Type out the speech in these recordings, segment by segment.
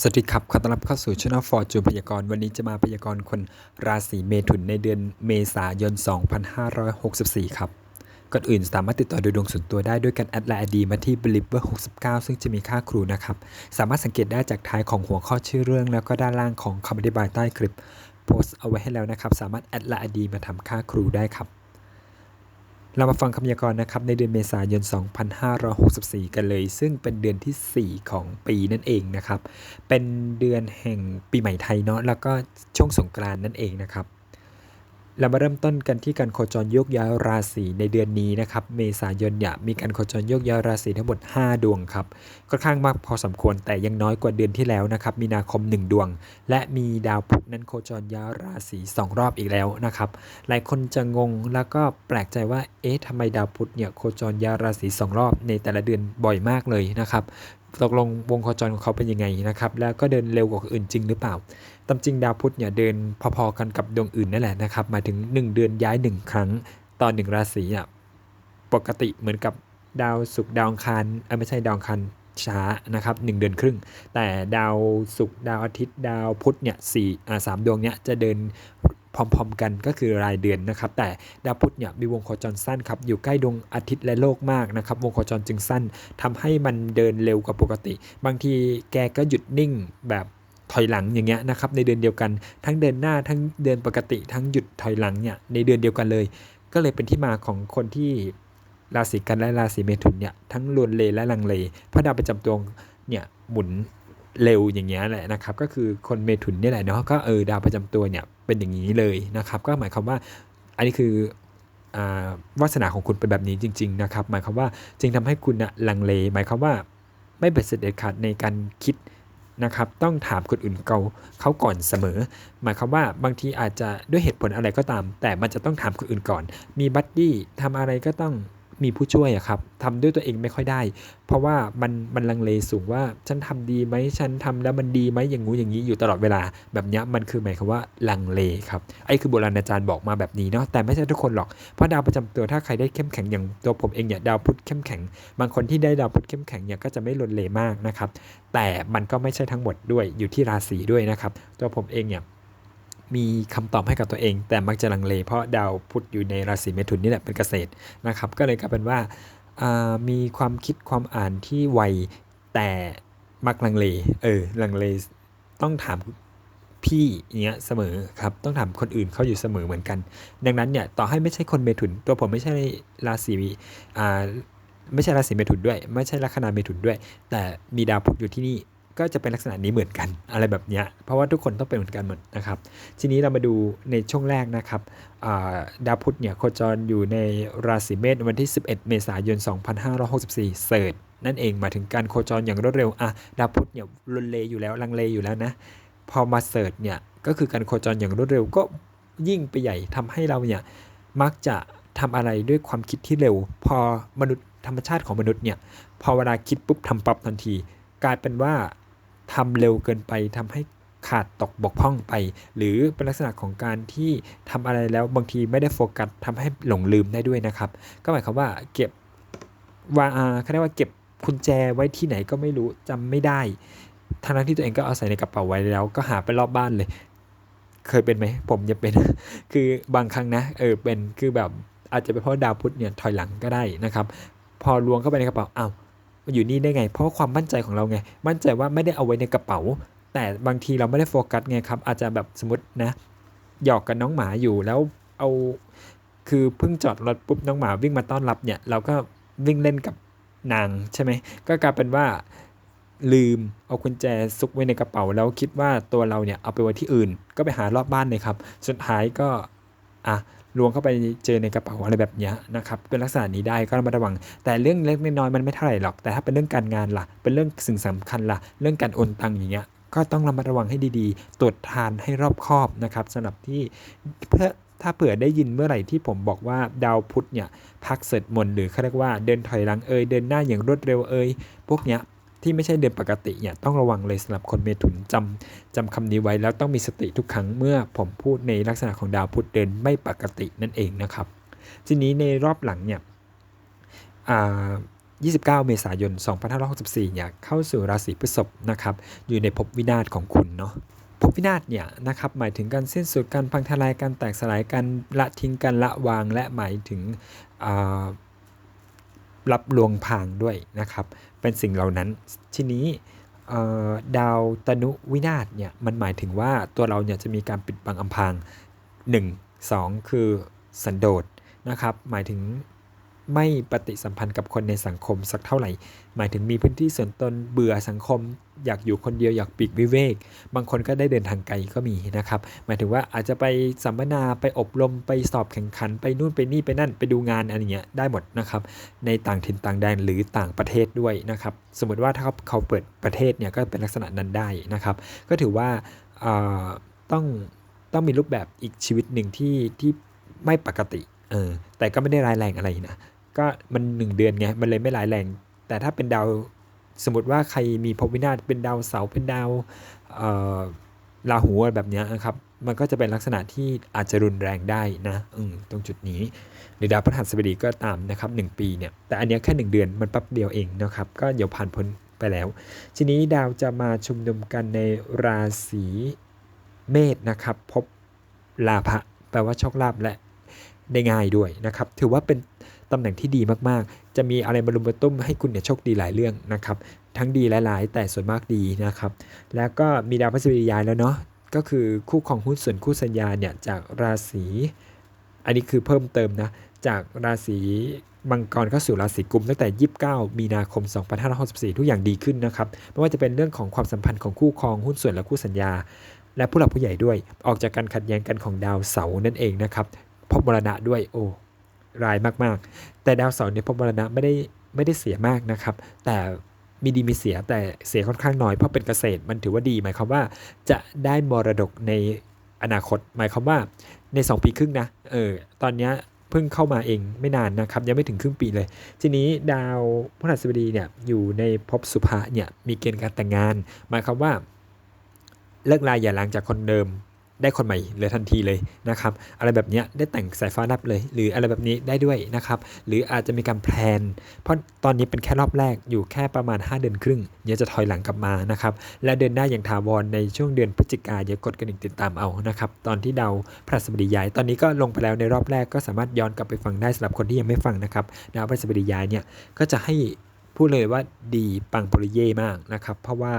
สวัสดีครับ ขอต้อนรับเข้าสู่ช่องฟอร์จูพยากรณ์วันนี้จะมาพยากรณ์คนราศีเมถุนในเดือนเมษายน 2564 ครับ ก่อนอื่นสามารถติดต่อดูดวงส่วนตัวได้ด้วยกันแอดไลน์ดีมาที่ b e l i e v e r 69 ซึ่งจะมีค่าครูนะครับ สามารถสังเกตได้จากท้ายของหัวข้อชื่อเรื่อง แล้วก็ด้านล่างของคำอธิบายใต้คลิป โพสต์เอาไว้ให้แล้วนะครับ สามารถแอดไลน์ดีมาทำค่าครูได้ครับ เรามาฟังคำพยากรณ์นะครับในเดือนเมษายน 2564 กันเลย ซึ่งเป็นเดือนที่ 4 ของปีนั่นเองนะครับ เป็นเดือนแห่งปีใหม่ไทยเนาะแล้วก็ช่วงสงกรานต์นั่นเองนะครับ เรามาเริ่มต้นกันที่การโคจรโยกย้ายราศีในเดือนนี้นะครับ เมษายนเนี่ยมีการโคจรโยกย้ายราศีทั้งหมด 5 ดวงครับค่อนข้างมากพอสมควรแต่ยังน้อยกว่าเดือนที่แล้วนะครับ มีนาคม 1 ดวง และมีดาวพุธนั้นโคจรย้ายราศี2รอบอีกแล้วนะครับ หลายคนจะงงแล้วก็แปลกใจว่า เอ๊ะทำไมดาวพุธเนี่ยโคจรย้ายราศี2รอบในแต่ละเดือนบ่อยมากเลยนะครับ ตกลงวงโคจรของเขาเป็นยังไงนะครับ แล้วก็เดินเร็วกว่าอื่นจริงหรือเปล่า ตามจริงดาวพุธเนี่ยเดินพอๆกันกับดวงอื่นนั่นแหละนะครับ มาถึง 1 เดือนย้าย 1 ครั้งตอนหนึ่งราศีอะ ปกติเหมือนกับดาวศุกร์ดาวอังคารเออไม่ใช่ดาวอังคารช้านะครับหเดือนครึ่ง แต่ดาวศุกร์ดาวอาทิตย์ ดาวพุธเนี่ยสี่สามดวงเนี้ยจะเดิน พร้อมๆ กันก็คือรายเดือนนะครับ แต่ดาวพุธเนี่ยมีวงโคจรสั้นครับอยู่ใกล้ดวงอาทิตย์และโลกมากนะครับ วงโคจรจึงสั้นทำให้มันเดินเร็วกว่าปกติ บางทีแกก็หยุดนิ่งแบบถอยหลังอย่างเงี้ยนะครับในเดือนเดียวกัน ทั้งเดินหน้าทั้งเดินปกติทั้งหยุดถอยหลังเนี่ยในเดือนเดียวกันเลย ก็เลยเป็นที่มาของคนที่ราศีกันและราศีเมถุนเนี่ยทั้งลวนเลและลังเลเพราะดาวประจำตัวเนี่ยหมุนเร็วอย่างเงี้ยแหละนะครับ ก็คือคนเมถุนนี่แหละเนาะก็เออดาวประจำตัวเนี่ย เป็นอย่างนี้เลยนะครับ ก็หมายความว่าอันนี้คือวาสนาของคุณเป็นแบบนี้จริง ๆ นะครับ หมายความว่าจึงทำให้คุณนะลังเล หมายความว่าไม่เป็นเสด็จขาดในการคิดนะครับ ต้องถามคนอื่นเขาเขาก่อนเสมอ หมายความว่าบางทีอาจจะด้วยเหตุผลอะไรก็ตาม แต่มันจะต้องถามคนอื่นก่อน มีบัดดี้ทำอะไรก็ต้อง มีผู้ช่วยอะครับทำด้วยตัวเองไม่ค่อยได้ เพราะว่ามันมันลังเลสูงว่าฉันทำดีไหมฉันทำแล้วมันดีไหมอย่างงูอย่างนี้อยู่ตลอดเวลา แบบนี้มันคือหมายความว่าลังเลครับไอ้คือโบราณอาจารย์บอกมาแบบนี้เนาะแต่ไม่ใช่ทุกคนหรอกเพราะดาวประจำตัวถ้าใครได้เข้มแข็งอย่างตัวผมเองเนี่ยดาวพุธเข้มแข็ง บางคนที่ได้ดาวพุธเข้มแข็งเนี่ยก็จะไม่ลนเลมากนะครับแต่มันก็ไม่ใช่ทั้งหมดด้วยอยู่ที่ราศีด้วยนะครับตัวผมเองเนี่ย มีคำตอบให้กับตัวเอง แต่มักจะลังเล เพราะดาวพุธอยู่ในราศีเมถุนนี่แหละเป็นเกษตรนะครับ ก็เลยกลายเป็นว่ามีความคิดความอ่านที่ไวแต่มักลังเล เออ ลังเลต้องถามพี่เนี้ยเสมอครับ ต้องถามคนอื่นเขาอยู่เสมอเหมือนกัน ดังนั้นเนี่ยต่อให้ไม่ใช่คนเมถุน ตัวผมไม่ใช่ราศีอ่าไม่ใช่ราศีเมถุนด้วย ไม่ใช่ลัคนาเมถุนด้วย แต่มีดาวพุธอยู่ที่นี่ ก็จะเป็นลักษณะนี้เหมือนกันอะไรแบบนี้เพราะว่าทุกคนต้องเป็นเหมือนกันหมดนะครับ ทีนี้เรามาดูในช่วงแรกนะครับดาวพุธเนี่ยโคจรอยู่ในราศีเมษวันที่ 11 เมษายน 2564 เสิร์ตนั่นเองมาถึงการโคจรอย่างรวดเร็วอะดาวพุธเนี่ยลุนเลอยู่แล้วลังเลอยู่แล้วนะพอมาเสิร์ตเนี่ยก็คือการโคจรอย่างรวดเร็วก็ยิ่งไปใหญ่ทำให้เราเนี่ยมักจะทำอะไรด้วยความคิดที่เร็ว พอมนุษย์ธรรมชาติของมนุษย์เนี่ยพอเวลาคิดปุ๊บทำปั๊บทันที กลายเป็นว่า ทำเร็วเกินไปทำให้ขาดตกบกพร่องไป หรือเป็นลักษณะของการที่ทำอะไรแล้วบางทีไม่ได้โฟกัสทำให้หลงลืมได้ด้วยนะครับ ก็หมายความว่าเก็บวางเขาเรียกว่าเก็บกุญแจไว้ที่ไหนก็ไม่รู้จำไม่ได้ทั้งนั้นที่ตัวเองก็เอาใส่ในกระเป๋าไว้แล้วก็หาไปรอบบ้านเลย เคยเป็นไหมผมจะเป็น คือบางครั้งนะ เออเป็นคือแบบอาจจะเป็นเพราะดาวพุธเนี่ยถอยหลังก็ได้นะครับ พอลวงเข้าไปในกระเป๋าอ้าว มาอยู่นี่ได้ไง เพราะความมั่นใจของเราไง มั่นใจว่าไม่ได้เอาไว้ในกระเป๋า แต่บางทีเราไม่ได้โฟกัสไงครับ อาจจะแบบสมมตินะหยอกกับน้องหมาอยู่แล้วเอาคือเพิ่งจอดรถปุ๊บน้องหมาวิ่งมาต้อนรับเนี่ยเราก็วิ่งเล่นกับนางใช่ไหมก็กลายเป็นว่าลืมเอากุญแจซุกไว้ในกระเป๋า แล้วคิดว่าตัวเราเนี่ยเอาไปไว้ที่อื่น ก็ไปหารอบบ้านเลยครับ สุดท้ายก็อะ ลวงเข้าไปเจอในกระเป๋าอะไรแบบนี้นะครับเป็นลักษณะนี้ได้ก็ระมัดระวัง แต่เรื่องเล็กน้อยมันไม่เท่าไหร่หรอก แต่ถ้าเป็นเรื่องการงานล่ะ เป็นเรื่องสิ่งสำคัญล่ะ เรื่องการโอนตังอย่างเงี้ยก็ต้องระมัดระวังให้ดีๆ ตรวจทานให้รอบคอบนะครับสำหรับที่เพื่อถ้าเผื่อได้ยินเมื่อไหร่ที่ผมบอกว่าดาวพุธเนี่ยพักเสร็จมนหรือเขาเรียกว่าเดินถอยหลังเอยเดินหน้าอย่างรวดเร็วเอยพวกเนี้ย ที่ไม่ใช่เดือนปกติเนี่ยต้องระวังเลยสำหรับคนเมถุนจำจำคำนี้ไว้แล้วต้องมีสติทุกครั้งเมื่อผมพูดในลักษณะของดาวพุธเดินไม่ปกตินั่นเองนะครับ ทีนี้ในรอบหลังเนี่ย29 เมษายน 2564 เนี่ย เข้าสู่ราศีพฤษภนะครับ อยู่ในภพวินาศของคุณเนาะภพวินาศเนี่ยนะครับ หมายถึงการสิ้นสุดการพังทลายการแตกสลายการละทิ้งการละวางและหมายถึง รับลวงพางด้วยนะครับ เป็นสิ่งเหล่านั้นทีนี้ดาวตนุวินาศเนี่ยมันหมายถึงว่าตัวเราเนี่ยจะมีการปิดบังอำพาง 1 2 คือสันโดษนะครับ หมายถึง ไม่ปฏิสัมพันธ์กับคนในสังคมสักเท่าไหร่ หมายถึงมีพื้นที่ส่วนตนเบื่อสังคม อยากอยู่คนเดียวอยากปีกวิเวก บางคนก็ได้เดินทางไกลก็มีนะครับ หมายถึงว่าอาจจะไปสัมมนาไปอบรมไปสอบแข่งขัน ไปนู่นไปนี่ไปนั่นไปดูงานอะไรเงี้ยได้หมดนะครับ ในต่างถิ่นต่างแดนหรือต่างประเทศด้วยนะครับ สมมติว่าถ้าเขาเปิดประเทศเนี่ยก็เป็นลักษณะนั้นได้นะครับ ก็ถือว่าต้องต้องมีรูปแบบอีกชีวิตหนึ่งที่ที่ไม่ปกติเออแต่ก็ไม่ได้ร้ายแรงอะไรนะ ก็มัน1เดือนไงมันเลยไม่ร้ายแรง แต่ถ้าเป็นดาวสมมติว่าใครมีภพวินาศเป็นดาวเสาเป็นดาวราหูแบบนี้นะครับ มันก็จะเป็นลักษณะที่อาจจะรุนแรงได้นะตรงจุดนี้ หรือดาวพฤหัสบดีก็ตามนะครับ1ปีเนี่ย แต่อันนี้แค่ 1 เดือนมันแป๊บเดียวเองนะครับ ก็เดี๋ยวผ่านพ้นไปแล้ว ทีนี้ดาวจะมาชุมนุมกันในราศีเมษนะครับ พบลาภะแปลว่าโชคลาภและได้ง่ายด้วยนะครับ ถือว่าเป็น ตำแหน่งที่ดีมากๆ จะมีอะไรมารุมมาตุ้มให้คุณเนี่ยโชคดีหลายเรื่องนะครับ ทั้งดีและหลายแต่ส่วนมากดีนะครับ แล้วก็มีดาวพฤหัสบดีย้ายแล้วเนาะก็คือคู่ของหุ้นส่วนคู่สัญญาเนี่ยจากราศีอันนี้คือเพิ่มเติมนะจากราศีมังกรเข้าสู่ราศีกุมตั้งแต่ 29 มีนาคม 2564 ทุกอย่างดีขึ้นนะครับ ไม่ว่าจะเป็นเรื่องของความสัมพันธ์ของคู่ครองหุ้นส่วนและคู่สัญญา และผู้หลักผู้ใหญ่ด้วย ออกจากการขัดแย้งกันของดาวเสาร์นั่นเองนะครับ พบมรณะด้วยโอ้ ร้ายมากๆ แต่ดาวเสาร์เนี่ยพมรณะไม่ได้ไม่ได้เสียมากนะครับ แต่มีดีมีเสียแต่เสียค่อนข้างน้อยเพราะเป็นเกษตรมันถือว่าดีหมายความว่าจะได้มรดกในอนาคต หมายความว่าใน 2 ปีครึ่งนะเออตอนนี้เพิ่งเข้ามาเองไม่นานนะครับ ยังไม่ถึงครึ่งปีเลย ทีนี้ดาวพฤหัสบดีเนี่ยอยู่ในภพสุภะเนี่ยมีเกณฑ์การแต่งงาน หมายความว่าเลิกลาอย่าล้างจากคนเดิม ได้คนใหม่เลยทันทีเลยนะครับอะไรแบบนี้ได้แต่งสายฟ้านับเลย หรืออะไรแบบนี้ได้ด้วยนะครับหรืออาจจะมีการแพลน เพราะตอนนี้เป็นแค่รอบแรกอยู่แค่ประมาณ 5 เดือนครึ่งเดี๋ยวจะถอยหลังกลับมานะครับและเดินหน้าอย่างถาวรในช่วงเดือนพฤศจิกายนกดกระดิ่งติดตามเอานะครับตอนที่เดาพระสบดีย้าย ตอนนี้ก็ลงไปแล้วในรอบแรกก็สามารถย้อนกลับไปฟังได้สำหรับคนที่ยังไม่ฟังนะครับดาวพระสบดีย้ายเนี่ยก็จะให้ พูดเลยว่าดีปังปริเย่มากนะครับ เพราะว่า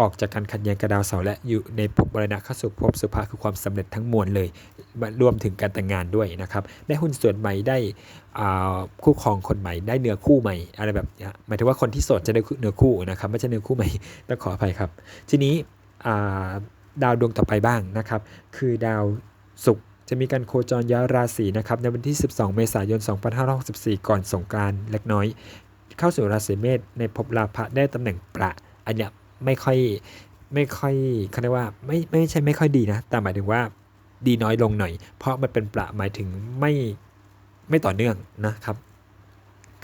ออกจากการขัดแย้งกระดาวเสาและอยู่ในภพบรณะเข้าสู่ภพสุภาคือความสำเร็จทั้งมวลเลยรวมถึงการแต่งงานด้วยนะครับ ได้หุ้นส่วนใหม่ได้คู่ครองคนใหม่ได้เนื้อคู่ใหม่อะไรแบบนี้หมายถึงว่าคนที่โสดจะได้เนื้อคู่นะครับไม่ใช่เนื้อคู่ใหม่ต้องขออภัยครับ ทีนี้ดาวดวงต่อไปบ้างนะครับ คือดาวศุกร์จะมีการโคจรย้ายราศีนะครับในวันที่ 12 เมษายน 2564 ก่อนสงกรานเล็กน้อย เข้าสู่ราศีเมษในภพลาภะได้ตำแหน่งประ อันเนี้ยไม่ค่อยไม่ค่อยเขาเรียกว่าไม่ไม่ใช่ไม่ค่อยดีนะ แต่หมายถึงว่าดีน้อยลงหน่อย เพราะมันเป็นประหมายถึงไม่ไม่ต่อเนื่องนะครับ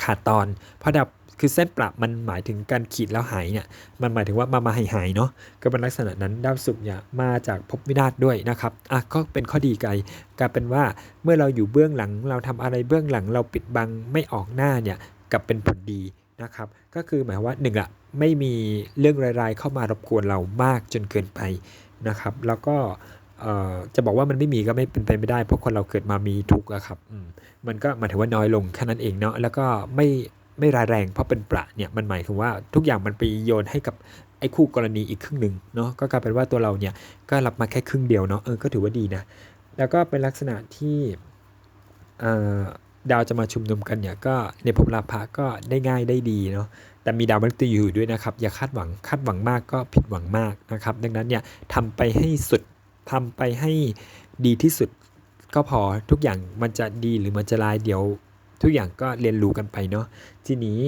ขาดตอนเพราะดับคือเส้นประมันหมายถึงการขีดแล้วหายเนี่ยมันหมายถึงว่ามามาหายหายเนาะก็เป็นลักษณะนั้นดาวศุกร์เนี่ยมาจากภพวินาศด้วยนะครับอะก็เป็นข้อดีไกลกลายเป็นว่าเมื่อเราอยู่เบื้องหลังเราทำอะไรเบื้องหลังเราปิดบังไม่ออกหน้าเนี่ย กับเป็นผลดีนะครับ ก็คือหมายว่า1อะไม่มีเรื่องรายๆเข้ามารบกวนเรามากจนเกินไปนะครับ แล้วก็จะบอกว่ามันไม่มีก็ไม่เป็นไปไม่ได้ เพราะคนเราเกิดมามีทุกข์อะครับมันก็หมายถึงว่าน้อยลงแค่นั้นเองเนาะแล้วก็ไม่ไม่ร้ายแรง เพราะเป็นประเนี่ยมันหมายถึงว่าทุกอย่างมันไปโยนให้กับไอ้คู่กรณีอีกครึ่งหนึ่งเนาะก็กลายเป็นว่าตัวเราเนี่ยก็รับมาแค่ครึ่งเดียวเนาะเออก็ถือว่าดีนะ แล้วก็เป็นลักษณะที่ ดาวจะมาชุมนุมกันเนี่ยก็ในภพลาภะก็ได้ง่ายได้ดีเนาะแต่มีดาวมฤตยูอยู่ด้วยนะครับ อย่าคาดหวังคาดหวังมากก็ผิดหวังมากนะครับ ดังนั้นเนี่ยทำไปให้สุดทำไปให้ดีที่สุดก็พอทุกอย่างมันจะดีหรือมันจะลายเดี๋ยวทุกอย่างก็เรียนรู้กันไปเนาะทีนี้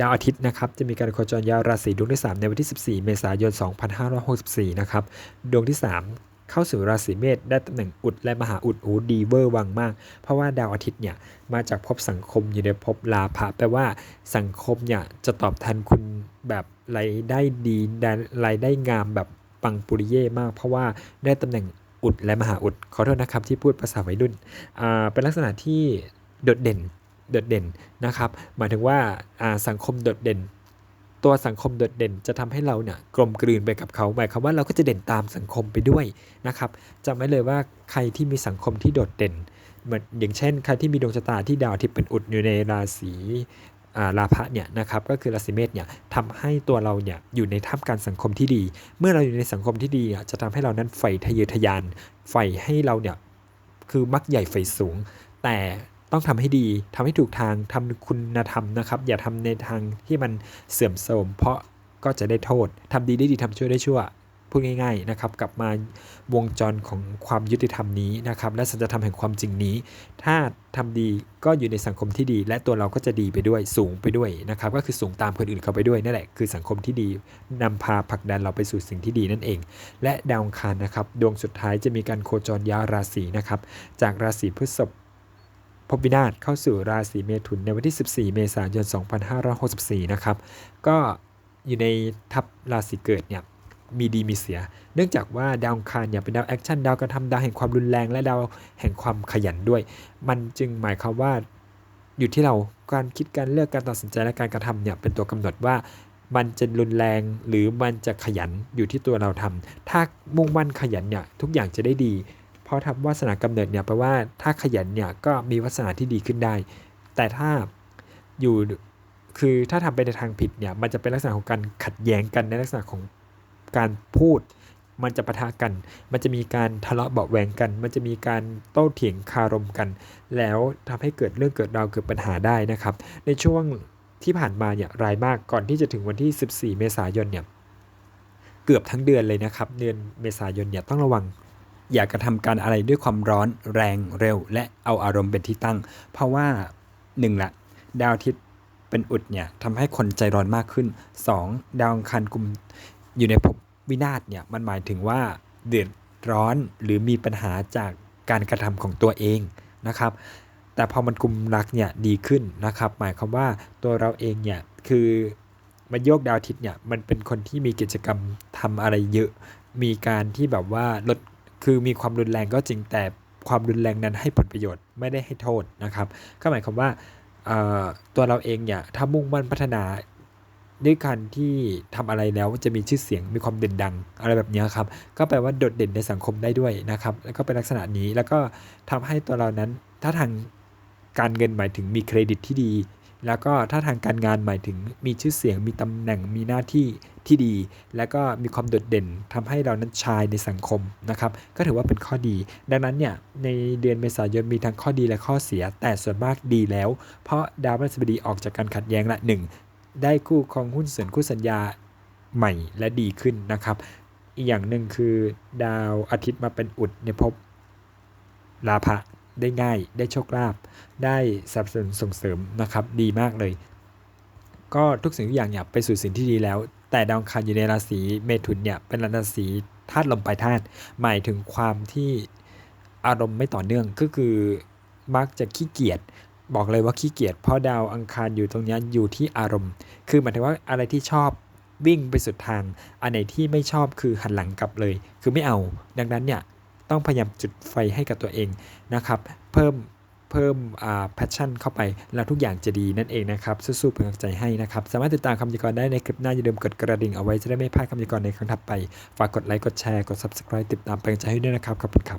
ดาวอาทิตย์นะครับจะมีการโคจรยาวราศีดวงที่ 3 ในวันที่ 14 เมษายน 2564 นะครับ ดวงที่ เข้าสู่ราศีเมษได้ตำแหน่งอุดและมหาอุดโอ้ดีเวอร์วังมาก เพราะว่าดาวอาทิตย์เนี่ยมาจากภพสังคมอยู่ในภพลาภะแปลว่าสังคมเนี่ยจะตอบแทนคุณแบบรายได้ดีรายได้งามแบบปังปุริเย่มาก เพราะว่าได้ตำแหน่งอุดและมหาอุดขอโทษนะครับที่พูดภาษาวัยรุ่นเป็นลักษณะที่โดดเด่นโดดเด่นนะครับ หมายถึงว่าสังคมโดดเด่น ตัวสังคมโดดเด่นจะทำให้เราเนี่ยกลมกลืนไปกับเขาหมายความว่าเราก็จะเด่นตามสังคมไปด้วยนะครับจำไว้เลยว่าใครที่มีสังคมที่โดดเด่นเหมือนอย่างเช่น ใครที่มีดวงชะตาที่ดาวที่เป็นอุดอยู่ในราศีอ่าราพะเนี่ยนะครับก็คือราศีเมษเนี่ยทำให้ตัวเราเนี่ยอยู่ในท่ามกลางสังคมที่ดี เมื่อเราอยู่ในสังคมที่ดีอะจะทำให้เรานั้นใฝ่ทะเยอทะยานใฝ่ให้เราเนี่ยคือมักใหญ่ใฝ่สูง แต่ ต้องทำให้ดีทำให้ถูกทางทำคุณธรรมนะครับ อย่าทำในทางที่มันเสื่อมโทรมเพราะก็จะได้โทษทำดีได้ดีทำชั่วได้ชั่วพูดง่ายๆนะครับกลับมาวงจรของความยุติธรรมนี้นะครับและสัจธรรมแห่งความจริงนี้ ถ้าทำดีก็อยู่ในสังคมที่ดี และตัวเราก็จะดีไปด้วยสูงไปด้วยนะครับก็คือสูงตามคนอื่นเขาไปด้วยนั่นแหละคือสังคมที่ดีนำพาผลักดันเราไปสู่สิ่งที่ดีนั่นเอง และดาวองคารนะครับดวงสุดท้ายจะมีการโคจรย้ายราศีนะครับจากราศีพฤษภ ภพวินาศเข้าสู่ราศีเมถุนในวันที่ 14 เมษายน 2564 นะครับ ก็อยู่ในทับราศีเกิดเนี่ยมีดีมีเสีย เนื่องจากว่าดาวคารเนี่ยเป็นดาวแอคชั่นดาวกระทำดาวแห่งความรุนแรงและดาวแห่งความขยันด้วย มันจึงหมายความว่าอยู่ที่เราการคิดการเลือกการตัดสินใจและการกระทำเนี่ยเป็นตัวกำหนดว่ามันจะรุนแรงหรือมันจะขยันอยู่ที่ตัวเราทำถ้ามุ่งมั่นขยันเนี่ยทุกอย่างจะได้ดี เพราะทำวาสนากำเนิดเนี่ยแปลว่าถ้าขยันเนี่ยก็มีวาสนาที่ดีขึ้นได้ แต่ถ้าอยู่คือถ้าทำไปในทางผิดเนี่ยมันจะเป็นลักษณะของการขัดแย้งกันในลักษณะของการพูด มันจะปะทะกัน มันจะมีการทะเลาะเบาแวงกัน มันจะมีการโต้เถียงคารมกัน แล้วทำให้เกิดเรื่องเกิดราวเกิดปัญหาได้นะครับ ในช่วงที่ผ่านมาเนี่ยรายมากก่อนที่จะถึงวันที่ 14 เมษายนเนี่ยเกือบทั้งเดือนเลยนะครับ เดือนเมษายนเนี่ยต้องระวัง อย่ากระทำการอะไรด้วยความร้อนแรงเร็ว และเอาอารมณ์เป็นที่ตั้ง เพราะว่าหนึ่งละดาวอาทิตย์เป็นอุดเนี่ยทำให้คนใจร้อนมากขึ้น 2. ดาวอังคารกุมอยู่ในภพวินาศเนี่ยมันหมายถึงว่าเดือดร้อนหรือมีปัญหาจากการกระทำของตัวเองนะครับ แต่พอมันกลุ่มรักเนี่ยดีขึ้นนะครับ หมายความว่าตัวเราเองเนี่ยคือมันโยกดาวอาทิตย์เนี่ยมันเป็นคนที่มีกิจกรรมทำอะไรเยอะ มีการที่แบบว่าลด คือมีความรุนแรงก็จริงแต่ความรุนแรงนั้นให้ผลประโยชน์ไม่ได้ให้โทษนะครับ ก็หมายความว่าตัวเราเองเนี่ยถ้ามุ่งมั่นพัฒนาด้วยการที่ทำอะไรแล้วจะมีชื่อเสียงมีความเด่นดังอะไรแบบนี้ครับ ก็แปลว่าโดดเด่นในสังคมได้ด้วยนะครับ แล้วก็เป็นลักษณะนี้แล้วก็ทำให้ตัวเรานั้นถ้าทางการเงินหมายถึงมีเครดิตที่ดี แล้วก็ถ้าทางการงานหมายถึงมีชื่อเสียงมีตำแหน่งมีหน้าที่ที่ดี แล้วก็มีความโดดเด่นทำให้เรานั้นชายในสังคมนะครับ ก็ถือว่าเป็นข้อดี ดังนั้นเนี่ยในเดือนเมษายนมีทั้งข้อดีและข้อเสีย แต่ส่วนมากดีแล้ว เพราะดาวพฤหัสบดีออกจากการขัดแย้งละหนึ่งได้คู่ครองหุ้นส่วนคู่สัญญาใหม่และดีขึ้นนะครับ อีกอย่างหนึ่งคือดาวอาทิตย์มาเป็นอุดในภพลาภะ ได้ง่าย ได้โชคลาภได้สนับสนุนส่งเสริมนะครับ ดีมากเลย ก็ทุกสิ่งทุกอย่างเนี่ยไปสู่สิ่งที่ดีแล้ว แต่ดาวอังคารอยู่ในราศีเมถุนเนี่ยเป็นราศีธาตุลมปลายธาตุหมายถึงความที่อารมณ์ไม่ต่อเนื่องก็คือมักจะขี้เกียจบอกเลยว่าขี้เกียจเพราะดาวอังคารอยู่ตรงนี้อยู่ที่อารมณ์ คือหมายถึงว่าอะไรที่ชอบวิ่งไปสุดทาง อันไหนที่ไม่ชอบคือหันหลังกลับเลย คือไม่เอา ดังนั้นเนี่ย ต้องพยายามจุดไฟให้กับตัวเองนะครับเพิ่มเพิ่มอ่า passion เข้าไป แล้วทุกอย่างจะดีนั่นเองนะครับ สู้ๆเป็นกำลังใจให้นะครับ สามารถติดตามคำยากรได้ในคลิปหน้าอย่าลืมกดกระดิ่งเอาไว้จะได้ไม่พลาดคำยากรในครั้งถัดไป ฝากกดไลค์กดแชร์กด subscribe ติดตามเป็นกำลังใจให้ด้วยนะครับขอบคุณครับ